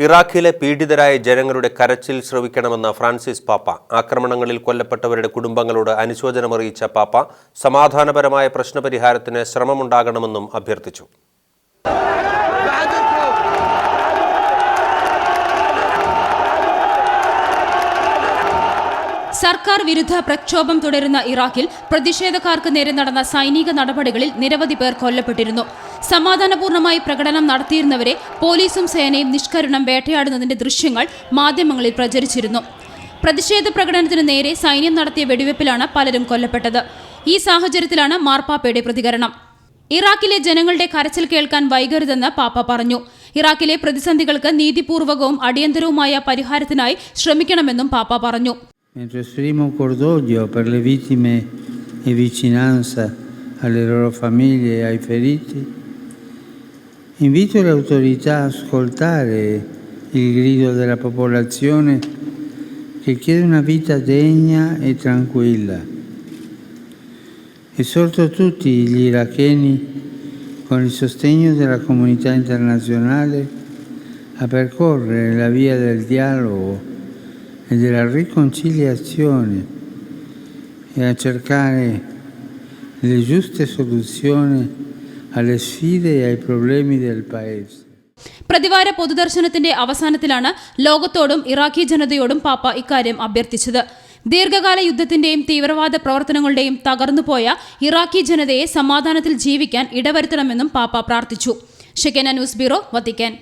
ഇറാഖിലെ പീഡിതരായ ജനങ്ങളുടെ കരച്ചിൽ ശ്രവിക്കണമെന്ന ഫ്രാൻസിസ് പാപ്പ ആക്രമണങ്ങളിൽ കൊല്ലപ്പെട്ടവരുടെ കുടുംബങ്ങളോട് അനുശോചനമറിയിച്ച പാപ്പ സമാധാനപരമായ പ്രശ്നപരിഹാരത്തിന് ശ്രമമുണ്ടാകണമെന്നും അഭ്യർത്ഥിച്ചു. സർക്കാർ വിരുദ്ധ പ്രക്ഷോഭം തുടരുന്ന ഇറാഖിൽ പ്രതിഷേധക്കാർക്ക് നേരെ നടന്ന സൈനിക നടപടികളിൽ നിരവധി പേർ കൊല്ലപ്പെട്ടിരുന്നു. സമാധാനപൂർണമായി പ്രകടനം നടത്തിയിരുന്നവരെ പോലീസും സേനയും നിഷ്കരുണം വേട്ടയാടുന്നതിന്റെ ദൃശ്യങ്ങൾ മാധ്യമങ്ങളിൽ പ്രചരിച്ചിരുന്നു. പ്രതിഷേധ പ്രകടനത്തിനു നേരെ സൈന്യം നടത്തിയ വെടിവെപ്പിലാണ് പലരും കൊല്ലപ്പെട്ടത്. ഈ സാഹചര്യത്തിലാണ് മാർപ്പാപ്പയുടെ പ്രതികരണം. ഇറാഖിലെ ജനങ്ങളുടെ കരച്ചിൽ കേൾക്കാൻ വൈകരുതെന്ന് പാപ്പ പറഞ്ഞു. ഇറാഖിലെ പ്രതിസന്ധികൾക്ക് നീതിപൂർവകവും അടിയന്തരവുമായ പരിഹാരത്തിനായി ശ്രമിക്കണമെന്നും പാപ്പ പറഞ്ഞു. Esprimo cordoglio per le vittime e vicinanza alle loro famiglie e ai feriti, invito le autorità a ascoltare il grido della popolazione che chiede una vita degna e tranquilla. Esorto tutti gli iracheni, con il sostegno della comunità internazionale, a percorrere la via del dialogo e della riconciliazione e a cercare le giuste soluzioni alle sfide e ai problemi del Paese. പ്രതിവാര പൊതുദർശനത്തിന്റെ അവസാനത്തിലാണ് ലോകത്തോടും Iraqi ജനതയോടും പാപ്പ ഇക്കാര്യം അഭ്യർത്ഥിച്ചത്. ദീർഘകാല യുദ്ധത്തിന്റെയും തീവ്രവാദ പ്രവർത്തനങ്ങളുടെയും തകർന്നുപോയ Iraqi ജനതയെ സമാധാനത്തിൽ ജീവിക്കാൻ ഇടവരുത്തണമെന്നും പാപ്പ പ്രാർത്ഥിച്ചു. Shekinah news bureau Vatican.